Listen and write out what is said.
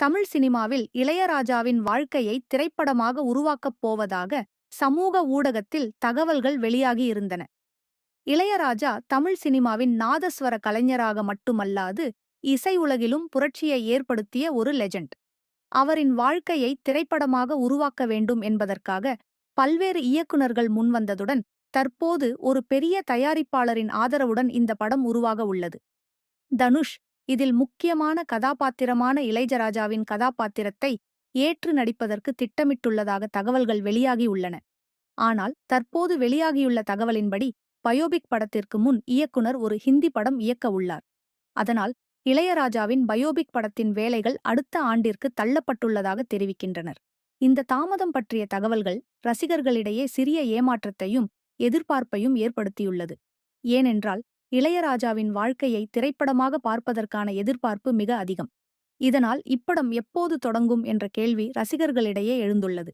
தமிழ் சினிமாவில் இளையராஜாவின் வாழ்க்கையை திரைப்படமாக உருவாக்கப் போவதாக சமூக ஊடகத்தில் தகவல்கள் வெளியாகியிருந்தன இளையராஜா தமிழ் சினிமாவின் நாதஸ்வர கலைஞராக மட்டுமல்லாது இசை உலகிலும் புரட்சியை ஏற்படுத்திய ஒரு லெஜண்ட் அவரின் வாழ்க்கையை திரைப்படமாக உருவாக்க வேண்டும் என்பதற்காக பல்வேறு இயக்குனர்கள் முன்வந்ததுடன் தற்போது ஒரு பெரிய தயாரிப்பாளரின் ஆதரவுடன் இந்த படம் உருவாக உள்ளது. தனுஷ் இதில் முக்கியமான கதாபாத்திரமான இளையராஜாவின் கதாபாத்திரத்தை ஏற்று நடிப்பதற்கு திட்டமிட்டுள்ளதாக தகவல்கள் வெளியாகியுள்ளன ஆனால் தற்போது வெளியாகியுள்ள தகவலின்படி பயோபிக் படத்திற்கு முன் இயக்குனர் ஒரு ஹிந்தி படம் இயக்க உள்ளார். அதனால் இளையராஜாவின் பயோபிக் படத்தின் வேலைகள் அடுத்த ஆண்டிற்கு தள்ளப்பட்டுள்ளதாக தெரிவிக்கின்றனர். இந்த தாமதம் பற்றிய தகவல்கள் ரசிகர்களிடையே சிறிய ஏமாற்றத்தையும் எதிர்பார்ப்பையும் ஏற்படுத்தியுள்ளது. ஏனென்றால் இளையராஜாவின் வாழ்க்கையை திரைப்படமாக பார்ப்பதற்கான எதிர்பார்ப்பு மிக அதிகம். இதனால் இப்படம் எப்போது தொடங்கும் என்ற கேள்வி ரசிகர்களிடையே எழுந்துள்ளது.